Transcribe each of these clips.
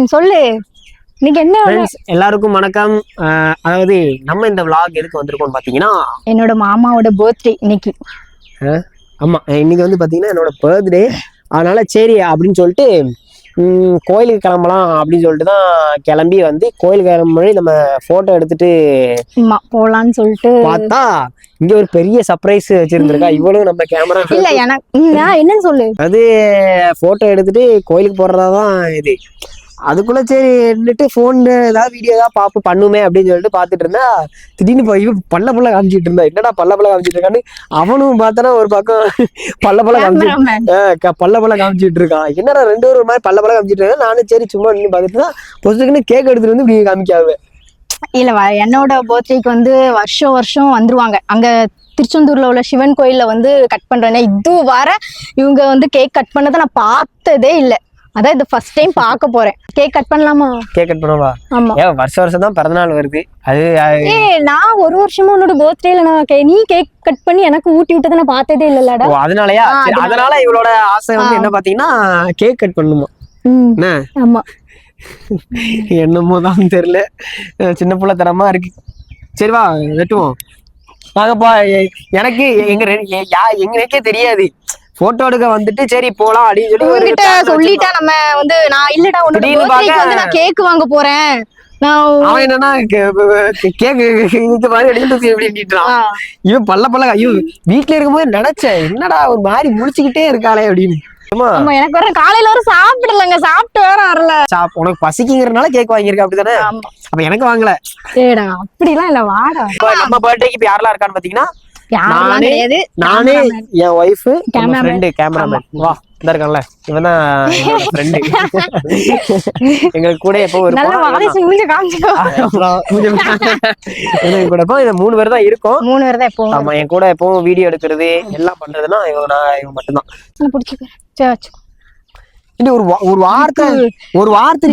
ம் சொல்லு. இன்னைக்கு என்ன எல்லாருக்கும் வணக்கம். அதாவது நம்ம இந்த vlog எதுக்கு வந்திருக்கோம்னு பார்த்தீங்கன்னா என்னோட மாமாவோட பர்த்டே இன்னைக்கு. ஆமா இன்னைக்கு வந்து பார்த்தீங்கன்னா என்னோட பர்த்டே அதனால சரி அப்படின்னு சொல்லிட்டு கோயிலுக்கு கிளம்பலாம் அப்படின்னு சொல்லிட்டு தான் கிளம்பி வந்து கோயிலுக்கு கிளம்பி நம்ம போட்டோ எடுத்துட்டு போலான்னு சொல்லிட்டு. பார்த்தா இங்க ஒரு பெரிய சர்ப்ரைஸ் வச்சிருந்திருக்கா. இவ்வளவு நம்ம கேமரா இல்ல எனக்கு என்னன்னு சொல்லு. அது போட்டோ எடுத்துட்டு கோயிலுக்கு போறதா தான் இது. அதுக்குள்ள சரி நின்னுட்டு ஃபோன் ஏதாவது வீடியோ ஏதாவது பாப்பு பண்ணுமே அப்படின்னு சொல்லிட்டு பார்த்துட்டு இருந்தா திடீர்னு போய் இவன் பல்ல பல்ல காமிச்சிட்டு இருந்தா. என்னடா பல்ல பல்ல காமிச்சிட்டு இருக்கான்னு அவனும் பார்த்தனா ஒரு பக்கம் பல்ல பல்ல காமிச்சிட்டு Cameraman. ஆஹ் க- பல்ல பல்ல காமிச்சிட்டு இருக்கான். என்னடா ரெண்டு ஒரு மாதிரி பல்ல பல்ல காமிச்சிட்டு இருக்காங்க நானும் சரி சும்மா நின்று பார்த்துட்டு தான் பொசுக்குன்னு கேக் எடுத்துட்டு வந்து இப்படி காமிக்காவே இல்ல வ- என்னோட பர்த்டேக்கு வந்து வருஷம் வருஷம் வந்துருவாங்க. அங்க திருச்செந்தூர்ல உள்ள சிவன் கோயில்ல வந்து கட் பண்றேன்னா இது வர இவங்க வந்து கேக் கட் பண்ணதை நான் பார்த்ததே இல்ல. அதான் இது ஃபர்ஸ்ட் டைம் பார்க்க போறேன். கேக் கட் பண்ணலாமா? கேக் கட் பண்ணவா ஆமா. ஏன் வருஷம் வருஷம் தான் பிறந்தநாள் வருது. அது ஏய் நான் ஒரு வருஷமா உன்னோட பர்த்டேல நான் கே- நீ கேக் கட் பண்ணி எனக்கு ஊட்டி விட்டதை நான் பார்த்ததே இல்லலடா ஓ, அதனாலயா? அதனால. இவளோட ஆசை வந்து. என்ன பாத்தீங்கன்னா கேக் கட் பண்ணணுமா? ம். என்ன? ஆமா. என்னமோ தான் தெரியல. சின்ன புள்ள தரமா இருக்கு. சரி வா வெட்டுவோம். வாங்கப்பா எனக்கு எங்க எங்க எனக்கே தெரியாது. போட்டோ எடுக்க வந்துட்டு சரி போலாம் அப்படின்னு சொல்லி ஒரு உங்ககிட்ட. சொல்லிட்டா நம்ம வந்து நான் இல்லடா உன்னோட பார்க்க- வந்து நான் கேக் வாங்க போறேன். அவன் என்னன்னா கேக்கு இந்த மாதிரி எடுத்து இவன் பல்ல பல்ல ஐயோ வீட்டுல இருக்கும்போது நினைச்சேன் என்னடா ஒரு மாதிரி முடிச்சுக்கிட்டே இருக்காளே அப்படின்னு. ஆமா. எனக்கு வர காலையில வர சாப்பிடலங்க சாப்பிட்டு வேற வரல. உனக்கு பசிக்குங்கிறனால கேக் வாங்கியிருக்க அப்படிதானே அப்ப எனக்கு வாங்கல. ஏடா அப்படிலாம் இல்ல வாடா. நம்ம பர்த்டேக்கு இப்ப யாரெல்லாம் இருக்கான்னு பாத்தீங்கன்னா நானே- நானே என் ஒய்ஃப். ஃப்ரெண்டு கேமராமேன் வா இந்த இருக்கான்ல. இவன் தான் ஃப்ரெண்டு எங்களுக்கு கூட எப்போ ஒரு கூட இப்போ இந்த மூணு பேர் தான் இருக்கோம். மூணு பேர் தான் இப்போ ஆமா என் கூட எப்பவும் வீடியோ எடுக்கிறது எல்லாம் பண்றதுன்னா இவன் நான் இவன் மட்டும்தான். இன்னும் ஒரு ஒரு வார்த்தை ஒரு வார்த்தை.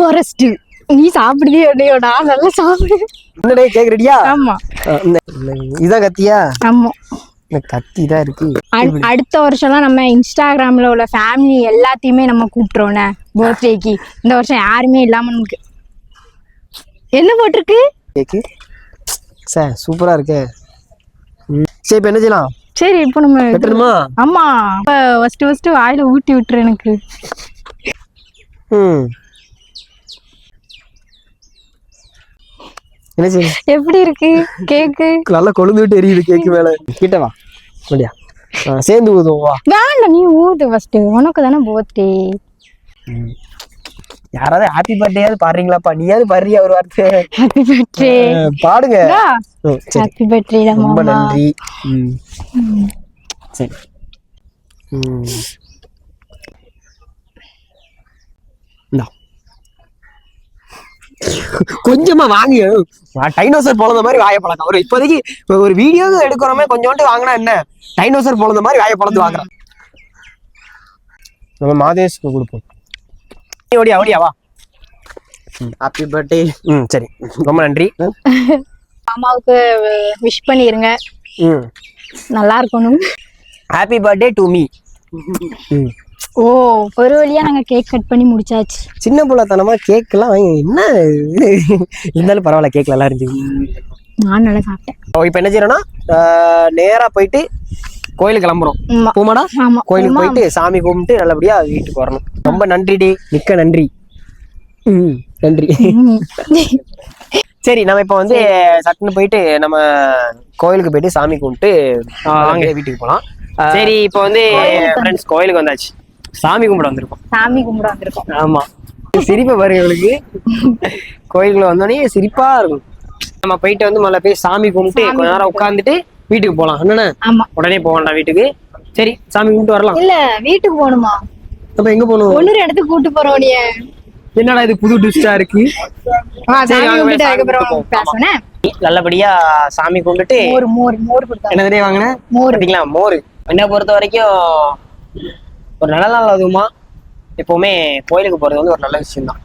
ஃபாரஸ்ட் நீ சாப்பிடுதே இல்லையோ நான் நல்லா சாப்பிடுவேன். என்னடே கேக் ரெடியா ஆமா இதான் கத்தியா? ஆமா. கத்தி தான் இருக்கு. அடு- அடுத்த வருஷம்லாம் நம்ம இன்ஸ்டாகிராம்ல உள்ள ஃபேமிலி எல்லாத்தையுமே நம்ம கூப்பிட்டுறோண்ணே பர்த்டேக்கு இந்த வருஷம் யாருமே இல்லாம நமக்கு. என்ன போட்டிருக்கு? கேக்கு. சார் சூப்பரா இருக்கே. சரி இப்ப என்ன செய்யலாம்? சரி இப்போ நம்ம வெட்டணுமா? ஆமா. ஃபர்ஸ்ட் ஃபர்ஸ்ட் வாயில ஊட்டி விட்டுரு எனக்கு. ம் என்ன செய்ய எப்படி இருக்கு? கேக்கு. நல்லா கொழுந்து விட்டு எரியுது கேக்கு மேல. கிட்ட வா. அப்படியா? சேர்ந்து ஊதுவோம் வா. வேண்டாம் நீ ஊது ஃபர்ஸ்ட் உனக்கு தானே பர்த்டே யாராவது ஹாப்பி பர்த்டேயாவது பாடுறீங்களாப்பா? நீயாவது பாடுறியா ஒரு வார்த்தை? ஹாப்பி பர்த்டே பாடுங்க. ஹாப்பி பர்த்டே ரொம்ப நன்றி. சரி ம் இந்தா. கொஞ்சமா வாங்க டைனோசர் பொழந்த மாதிரி வாய பழக்கம். ஒரு இப்போதைக்கு இப்ப ஒரு வீடியோ எடுக்கிறோமே கொஞ்சோண்டு வாங்கினா என்ன? டைனோசர் பொழந்த மாதிரி வாய பழந்து வாங்குறோம் நம்ம மாதேஷ்க்கு கொடுப்போம். ஓடியா ஓடியா வா. ஹாப்பி பர்த்டே ம் சரி. ரொம்ப நன்றி. மாமாவுக்கு விஷ் பண்ணிருங்க. ம். நல்லா இருக்கணும். ஹாப்பி பர்த்டே டு மீ ம். ஓ ஒரு வழியா நாங்க கேக் கட் பண்ணி முடிச்சாச்சு. சின்ன பிள்ளைத்தனமா கேக்கெல்லாம் வாங்கி என்ன இது? இருந்தாலும் பரவாயில்ல கேக் நல்லா இருந்துச்சு. நான் நல்லா சாப்பிட்டேன். இப்போ என்ன செய்யறோம்னா ஆஹ், நேரா போயிட்டு கோயிலுக்கு கிளம்புறோம். ஆமா. போமாடா? ஆமா. கோயிலுக்கு. போயிட்டு சாமி கும்பிட்டு நல்லபடியா வீட்டுக்கு வரணும். ரொம்ப நன்றி டி. மிக்க நன்றி. ம் நன்றி. ம். சரி நம்ம இப்போ வந்து சட்டுன்னு போயிட்டு நம்ம கோயிலுக்கு போயிட்டு சாமி கும்பிட்டு வாங்க வீட்டுக்கு போலாம். சரி இப்போ வந்து ஃப்ரெண்ட்ஸ் கோயிலுக்கு வந்தாச்சு. சாமி கும்பிட வந்திருக்கோம். சாமி கும்பிட வந்திருக்கோம். ஆமா. சிரிப்பு பாருங்க இவளுக்கு கோயிலுக்குள்ள வந்தோடனே சிரிப்பா இருக்கும். நம்ம போயிட்டு வந்து முதல்ல போய் சாமி கும்பிட்டு கொஞ்ச நேரம் உட்காந்துட்டு வீட்டுக்கு போலாம். என்னண்ணே? உடனே போக வேண்டாம் வீட்டுக்கு. சரி சாமி கும்பிட்டு வரலாம். இல்ல வீட்டுக்கு போகணுமா? அப்ப எங்க போகணும்? ஒண்ணு இடத்துக்கு கூட்டு போறோம் நீ. என்னடா இது புது டிஸ்டா இருக்கு? நல்லபடியா சாமி கும்பிட்டு மோர் மோர் மோர் என்ன தெரியும் வாங்கினேன் மோர். என்னை பொறுத்த வரைக்கும் ஒரு நல்ல நாள் அதுவுமா? எப்பவுமே கோயிலுக்கு போறது வந்து ஒரு நல்ல விஷயம் தான்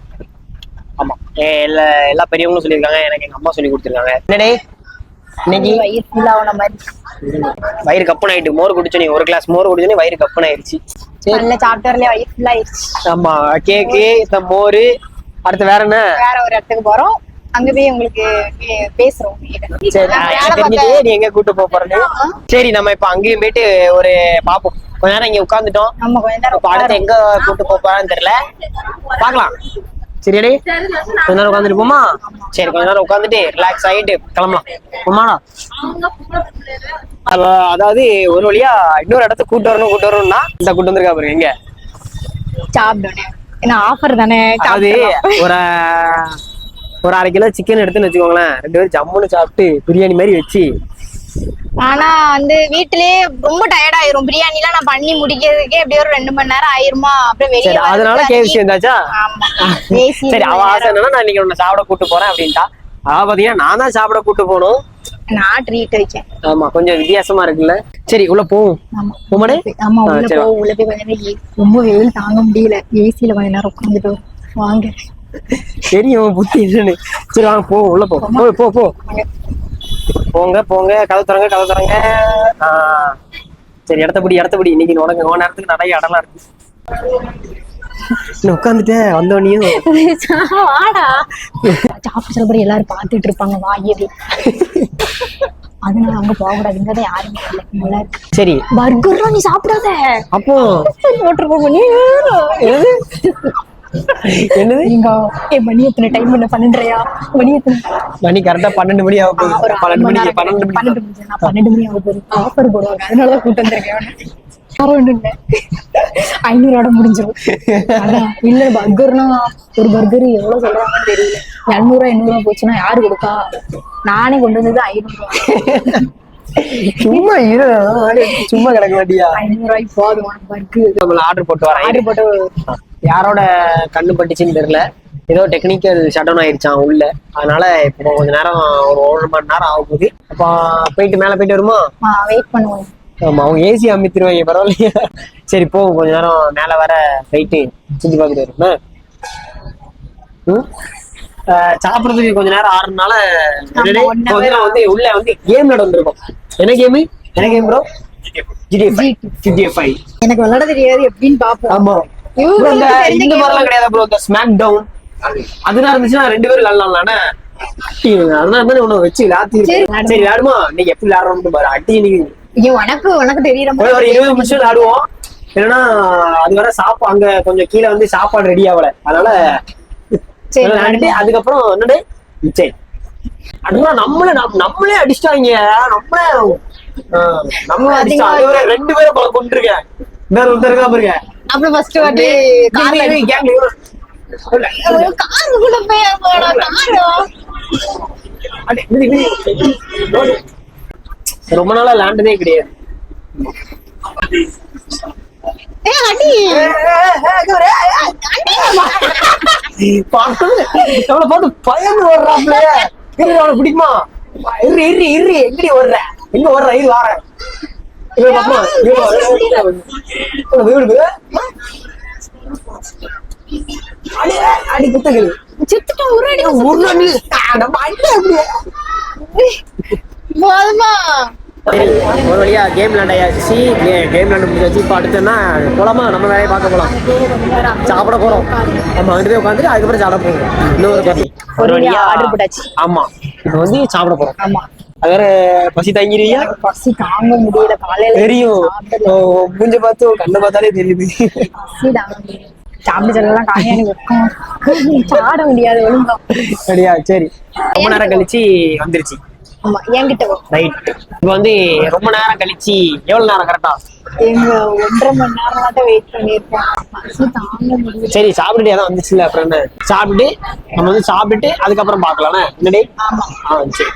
ஆமா. எ- எல்லா எல்லா பெரியவங்களும் சொல்லியிருக்காங்க. எனக்கு எங்க அம்மா சொல்லி கொடுத்துருக்காங்க. என்னடே? இன்னைக்கு வயிறு ஃபுல் ஆன மாதிரி. வயிறு கப்புன்னு ஆயிட்டு. மோர் குடிச்சோனே ஒரு கிளாஸ் மோர் குடிச்சோனே வயிறு கப்புன்னு ஆயிடுச்சு சரி. நல்ல சாப்பிட்டு வரல வயிறு ஆயிடுச்சு ஆமா. கேக்கு இந்த மோர். அடுத்து வேற என்ன? வேற ஒரு இடத்துக்கு போறோம். அங்க போய் உங்களுக்கு பேசுறோம் நீ எங்க கூட்டு போறேன்னு. சரி நம்ம இப்ப அங்கேயும் போயிட்டு ஒரு பாப்போம். கொஞ்ச நேரம் இங்க உட்காந்துட்டோம் நம்ம கொஞ்ச நேரம் அடுத்து எங்க கூட்டு போறான்னு தெரியல. பாக்கலாம் சரியாடி கொஞ்ச நேரம் உட்காந்துட்டு போமா? சரி கொஞ்ச நேரம் உட்காந்துட்டு ரிலாக்ஸ் ஆகிட்டு கிளம்பலாம். போமாடா அதாவது ஒரு வழியா இன்னொரு இடத்துக்கு கூட்டு வரணும் கூட்டு வரணும்னா இந்த கூட்டு வந்திருக்கா பாருங்க எங்க சாப்பிடணும் ஏன்னா ஆஃபர் தானே சாப்பிடலாம். ஒரு ஒரு அரை கிலோ சிக்கன் எடுத்துன்னு வச்சுக்கோங்களேன். ரெண்டு பேரும் ஜம்முன்னு சாப்பிட்டு பிரியாணி மாதிரி வச்சு. ஆனா வந்து வீட்டிலேயே ரொம்ப டயர்ட் ஆயிரும். பிரியாணி எல்லாம் நான் பண்ணி முடிக்கிறதுக்கே எப்படியும் ஒரு ரெண்டு மணி நேரம் ஆயிருமா? அப்புறம் வெளியே அதனால கேவிசி AC சரி அவ ஆசை என்னன்னா நான் இன்னைக்கு உன்னை சாப்பிட கூட்டு போறேன் அப்படின்ட்டா. அவ பாத்தீங்கன்னா நான் தான் சாப்பிட கூட்டு போகணும். நான் ட்ரீட் வைக்கேன். ஆமா கொஞ்சம் வித்தியாசமா இருக்குல்ல. சரி உள்ள போவோம் ஆமா. உள்ள போ. உள்ள போய் கொஞ்ச நேரம் ரொம்ப வெயில் தாங்க முடியல. ஏசியில கொஞ்ச நேரம் உட்காந்துட்டு வாங்க. தெரியும் புத்தி என்னன்னு சரி வாங்க போ உள்ள போ. போ போ போ. போங்க போங்க. கதவு திறங்க கதவு திறங்க. ஆ, சரி இடத்த பிடி இடத்த பிடி. இன்னைக்கு உனக்கு உன் நேரத்துக்கு நிறைய இடம்லாம் இருக்கு. உட்காந்துட்டேன் வந்தவனையும் வாடா. சாப்பிட சில பேர் எல்லாரும் பார்த்துட்டு இருப்பாங்க வாயவே அதனால அங்க போக கூடாதுங்கிறத யாருமே சரி. பர்கர்லாம் நீ சாப்பிடாத. அப்போ? ஓட்டர் என்னது என்னது? ஏ மணி எத்தனை டைம் பண்ண பன்னெண்டரையா? மணி எத்தனை? மணி கரெக்டா பன்னெண்டு மணி ஆக போகுது. பன்னெண்டு மணி பன்னெண்டு பன்னெண்டு மணி பன்னெண்டு மணி ஆக போகுது. ஆஃபர் போடுவாங்க. அதனாலதான் கூட்டு வந்திருக்கேன் ஐநூறோட முடிஞ்சிரும். அதான். இல்ல பர்கர்னா ஒரு பர்கர் எவ்வளவு சொல்றாங்கன்னு தெரியல. எழுநூறுவா எண்ணூறுவா போச்சுன்னா யாரு கொடுக்கா நானே கொண்டு வந்தது ஐநூறு ரூபா சும்மா இரு. சும்மா கிடக்க மாட்டியா? ஐநூறு ரூபாய்க்கு போதும் பர்கர் ஆர்டர் போட்டு ஆர்டர் போட்டு யாரோட கண்ணு பட்டுச்சுன்னு தெரியல. ஏதோ டெக்னிக்கல் ஷட் டவுன் ஆயிடுச்சான் உள்ள. அதனால இப்போ கொஞ்ச நேரம் ஒரு ஒரு மணி நேரம் ஆக போகுது அப்போ போயிட்டு மேல போயிட்டு வருமா? வெயிட் பண்ணுவோம். ஆமா அவங்க ஏசி அமைத்திருவாங்க பரவாயில்லையா? சரி போவோம். கொஞ்ச நேரம் மேல வர போயிட்டு சுத்தி பார்த்துட்டு வருமா? சாப்பிடுறதுக்கு கொஞ்ச நேரம் ஆறுனால வந்து உள்ள வந்து கேம் நடந்திருக்கும் என்ன கேம் என்ன கேம் ப்ரோ எனக்கு விளையாட தெரியாது எப்படின்னு பாப்போம் ஆமா. இந்த மாதிரிலாம் கிடையாது ப்ரோ இந்த ஸ்மாக் டவுன் அதெல்லாம் இருந்துச்சுன்னா ரெண்டு பேரும் விளாடலாம்ல அதனால தான் வச்சு விளாத்தி சரி, விளாடுமா நீங்க எப்படி விளாடுறோம்னு பாரு. அடி நீங்க ஐயோ உனக்கு உனக்கு தெரியற ஒரு இருபது நிமிஷம் விளாடுவோம் இல்லைன்னா அது வர சாப்பா அங்க கொஞ்சம் கீழே வந்து சாப்பாடு ரெடி ஆகல. அதனால அதுக்கப்புறம் என்னடு சரி. அதுவா நம்மள நம்ம- நம்மளே அடிச்சிட்டாங்க. நம்மளே வரை ரெண்டு பேரும் கொண்டிருக்கேன் வேற ஒருத்தர் இருக்கா பாருங்க. அப்புறம் ஃபர்ஸ்ட் வாட்டி கார்ல காருக்குள்ள போய் காரு? ரொம்ப நாளா லேண்டதே கிடையாது. பார்த்து பயந்து ஓடுறாப்ல. இரு அவளை பிடிக்குமா? இரு இரு இரு. எங்கடி ஓடுற? எங்க ஓடுற? இரு வாரேன் அடி குத்தகல் ஒரு அடி ஒரு அடி நம்ம போதுமா ஒரு வழியா கேம் விளாண்டாச்சு கேம் விளாண்டு முடிஞ்சாச்சு இப்போ போலாமா நம்ம வேலையை பார்க்க போலாம் சாப்பிட போறோம் நம்ம அங்கிட்டு போய் உட்காந்துட்டு அதுக்கப்புறம் சாப்பிட போறோம் இன்னொரு ஒரு வழியா order போட்டாச்சு. ஆமா இப்போ வந்து சாப்பிட போறோம் ஆமா வேற பசி தங்கிருவியா? பசி தாங்க முடியல. காலையில தெரியும். மூஞ்ச பார்த்து கண்ணை பார்த்தாலே தெரியுது. சாப்பிட்டு சொல்லலாம் வைக்கும். சாட முடியாது ஒழுங்கா. சரியா சரி. ரொம்ப நேரம் கழிச்சு வந்துருச்சு. ஆமா என்கிட்ட. ரைட் இப்போ வந்து ரொம்ப நேரம் கழிச்சு எவ்வளவு நேரம்? கரெக்டா எங்க ஒன்றரை மணி நேரம் வெயிட் முடியல. சரி சாப்பிட்டுட்டு அதான் வந்துச்சுல அப்புறம் என்ன? சாப்பிட்டுட்டு நம்ம வந்து சாப்பிட்டுட்டு அதுக்கப்புறம் பார்க்கலாம்ண்ணே என்னடி? ஆமா. ஆ சரி.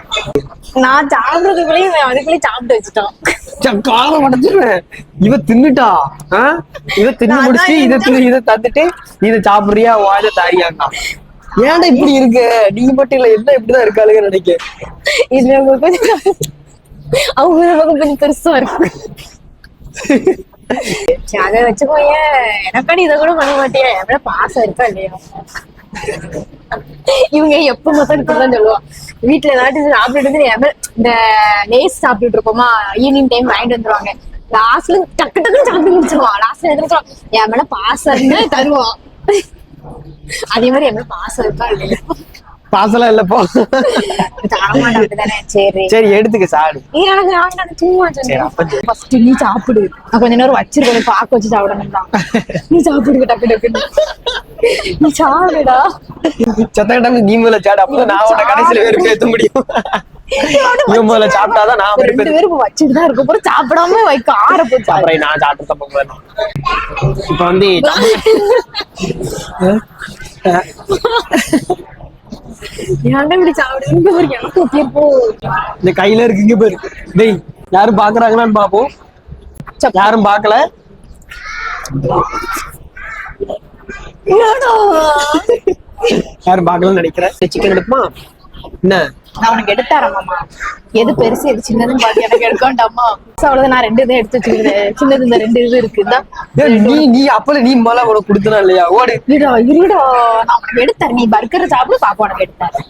நான் சாப்பிடுறதுக்குள்ளேயும் அதுக்குள்ளேயும் சாப்பிட்டு வச்சுட்டான். காலம் உடஞ்சிருவேன் இவ தின்னுட்டா? ஆ? இவ தின்னு முடிச்சு இதை தின்னு இதை தந்துட்டு இதை சாப்பிடுறியா வாயில தாரியாக்கா ஏன்டா இப்படி இருக்கு? நீங்க மட்டும் இல்ல என்ன இப்படிதான் இருக்காளுங்க நினைக்க. இது அவங்க கொஞ்சம் அவங்க கொஞ்சம் பெருசா இருக்கு. அதை வச்சுக்கோங்க எனக்காடி இதை கூட பண்ண மாட்டியா? எவ்வளோ பாசம் இருக்கா இல்லையா? இவங்க எப்ப மொத்தம் இப்படிதான் சொல்லுவான் வீட்டுல ஏதாச்சும் சாப்பிட்டுட்டு வந்து இந்த லேஸ் சாப்பிட்டுட்டு இருக்கோமா ஈவினிங் டைம் வாங்கிட்டு வந்துருவாங்க. லாஸ்ட்ல டக்கு டக்குன்னு சாப்பிட்டு முடிச்சிருவான் லாஸ்ட்ல எதிர்த்து என் மேல பாசம் தருவான் அதே மாதிரி என் மேல பாசம் இருக்கா இல்லையா? பாசலாம் இல்லப்போ சரி. எடுத்துக்க சாடு. ஃபர்ஸ்ட் நீ சாப்பிடு. நான் கொஞ்ச நேரம் வச்சிருக்கேன் பாக்க வச்சு சாப்பிடணும் தான் நீ சாப்பிடு டக்கு டக்குன்னு. நீ சாப்பிடுடா. சத்தம் நீ முதல்ல சாடு. அப்போ நான் உன்னை கடைசியில வெறுப்பு ஏத்த முடியும். நீ முதல்ல சாப்பிட்டாதான் நான் ரெண்டு பேரும் வச்சுட்டு தான் இருக்க போறோம் சாப்பிடாம வைக்க ஆற போச்சு அப்புறம் நான் சாப்பிட்டு தப்ப போவேன் இப்ப வந்து ஏன்டா இப்படி எனக்கு இந்த கையில இருக்கு இங்க பாரு டேய் யாரும் பாக்குறாங்களான்னு பாப்போம் யாரும் பாக்கல. யாரும் பாக்கலன்னு நினைக்கிறேன் சிக்கன் எடுப்புமா? என்ன? நான் உனக்கு எடுத்தாரேன் மாமா. எது பெருசு எது சின்னதுன்னு பாத்து எனக்கு எடுக்கண்டாமா அவ்வளவுதான். நான் ரெண்டு இதை எடுத்து வச்சுக்கிறேன் சின்னது இந்த ரெண்டு இது இருக்கு. இந்தா. ஏய், நீ நீ அப்பல நீ முதல்ல உனக்கு கொடுத்தனா இல்லையா? ஓடு. இருடா இருடா. நான் உனக்கு எடுத்தாரேன் நீ பர்கர் சாப்பிடு பாப்பா உனக்கு எடுத்தாரேன்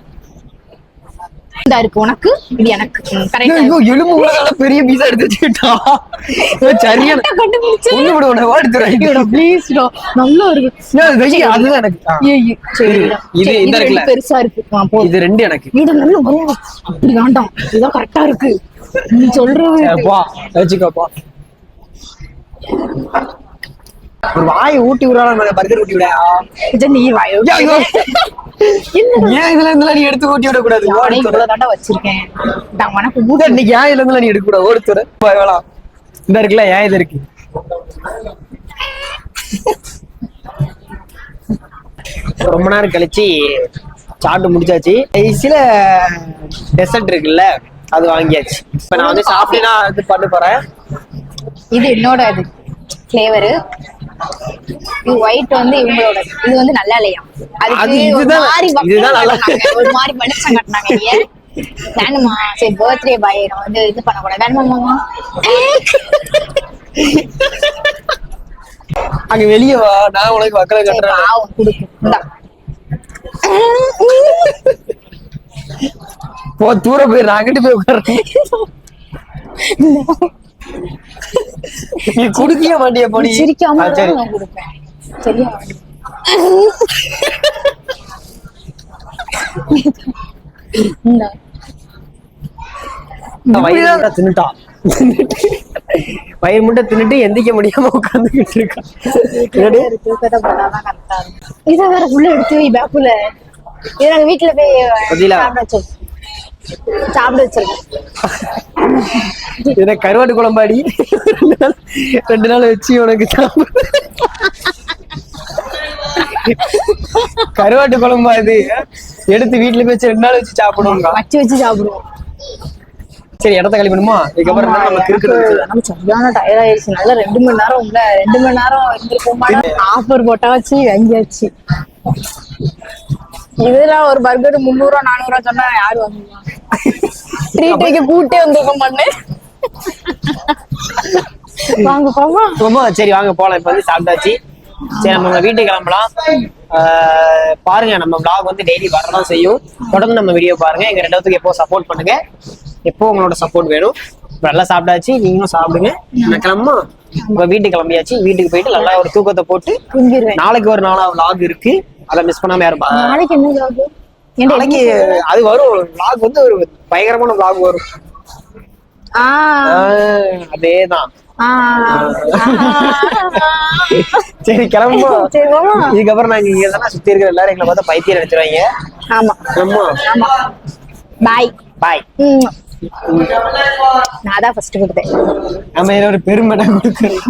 இந்த இருக்கு உனக்கு? இது எனக்கு. எலும்பு பெரிய பீஸா எடுத்து வச்சுக்கிட்டா? ஏய், சரியான ஒண்ணு விட உன்னை ஓடுத்துறேன் ப்ளீஸ்டா நல்லா இருக்கு. அதுதான் எனக்கு. இது இந்த இது? ரெண்டு பெருசா இருக்கு. இது ரெண்டு எனக்கு. இது நல்ல அப்படி வேண்டாம். இதுதான் கரெக்டா இருக்கு. நீ சொல்றது வச்சுக்கோப்பா ஒரு வாய் ஊட்டி விடாத பர்கர் ஊட்டி விடா? நீ வாயோ. ஏன் இதுல இருந்துலாம் நீ எடுத்து ஊட்டி தாண்டா வச்சிருக்கேன். உனக்கு மூட இன்னைக்கு ஏன் இதுல இருந்துலாம் நீ எடுக்க கூடாது ஓடுத்துற வேணாம் இந்த இருக்குல்ல ஏன் இது இருக்கு? ரொம்ப நேரம் கழிச்சு சாப்பிட்டு முடிச்சாச்சு. கடைசியில டெசர்ட் இருக்குல்ல அது வாங்கியாச்சு. இப்ப நான் வந்து சாப்பிட்டு நான் இது பண்ண போறேன். இது என்னோட இது ஃபிளேவரு இது ஒயிட் வந்து இவங்களோட இது வந்து நல்லா இல்லையா அது இதுதான் இதுதான் நல்லா. ஒரு மாதிரி வெளிச்சம் கட்டினாங்க ஏன் வேணுமா? சரி பர்த்டே பாய் நான் வந்து இது பண்ணக்கூடாது. வேணுமா மாமா? அங்க வெளியே வா. நான் உனக்கு வக்கலை கட்டுறேன். பாவம் கொடுக்கு. இந்தா. போ தூர போய் நான் அங்கிட்டு போய் உட்கார்றேன். நீ குடுக்கவே மாட்டியா போடி. சிரிக்காம சரி. நான் கொடுப்பேன். சரியா? தின்னுட்டான் வயிறு முட்டை தின்னுட்டு. எந்திக்க முடியாம இருக்கான் இருக்கும். இதை வேற உள்ள எடுத்து வை பேக்குல இதை நாங்க வீட்டுல போய்? சாப்பிட வச்சிருக்கோம் இதை கருவாட்டு குழம்பாடி. ரெண்டு நாள் ரெண்டு நாள் வச்சு உனக்கு சாப்பிடு. கருவாட்டு குழம்பா இது? எடுத்து வீட்டுல போய் ரெண்டு நாள் வச்சு சாப்பிடுவோங்க வச்சு வச்சு சாப்பிடுவோம். சரி இடத்த கழி பண்ணுமா? இதுக்கப்புறம் நம்ம சரியான டயர்ட் ஆயிடுச்சு. நல்லா ரெண்டு மணி நேரம் உள்ள ரெண்டு மணி நேரம் இருந்திருப்போமா ஆஃபர் போட்டா வச்சு வாங்கியாச்சு. இதெல்லாம் ஒரு பர்கர் முந்நூறு ரூபா நானூறு ரூபா சொன்னா யாரு வாங்குவா? ட்ரீட் வைக்க கூட்டே வந்திருக்க மாட்டேன் வாங்க போமா. ரொம்ப சரி வாங்க போலாம். இப்ப வந்து சாப்பிட்டாச்சு. சரி நம்ம வீட்டுக்கு கிளம்பலாம். பாருங்க நம்ம vlog வந்து டெய்லி வரதான் செய்யும். தொடர்ந்து நம்ம வீடியோ பாருங்க. எங்க ரெண்டாவதுக்கு எப்போ சப்போர்ட் பண்ணுங்க. எப்போ உங்களோட சப்போர்ட் வேணும். இப்ப நல்லா சாப்பிட்டாச்சு. நீங்களும் சாப்பிடுங்க. நான் கிளம்புமா? உங்க வீட்டுக்கு கிளம்பியாச்சு. வீட்டுக்கு போயிட்டு நல்லா ஒரு தூக்கத்தை போட்டு நாளைக்கு ஒரு நாளா vlog இருக்கு. அதை மிஸ் பண்ணாம யாரும் நாளைக்கு அது வரும். vlog வந்து ஒரு பயங்கரமான vlog வரும். அதேதான். சரி போமா இதுக்கப்புறம் நாங்க இங்க தானே சுத்தி இருக்கிற எல்லாரும் எங்களை பார்த்தா பைத்தியம் நினைச்சிருவாங்க ஆமா. ஆமா. பாய் பாய் நான் தான் ஃபர்ஸ்ட் கொடுத்தேன். நம்ம ஒரு பெருமை கொடுக்குறோம்.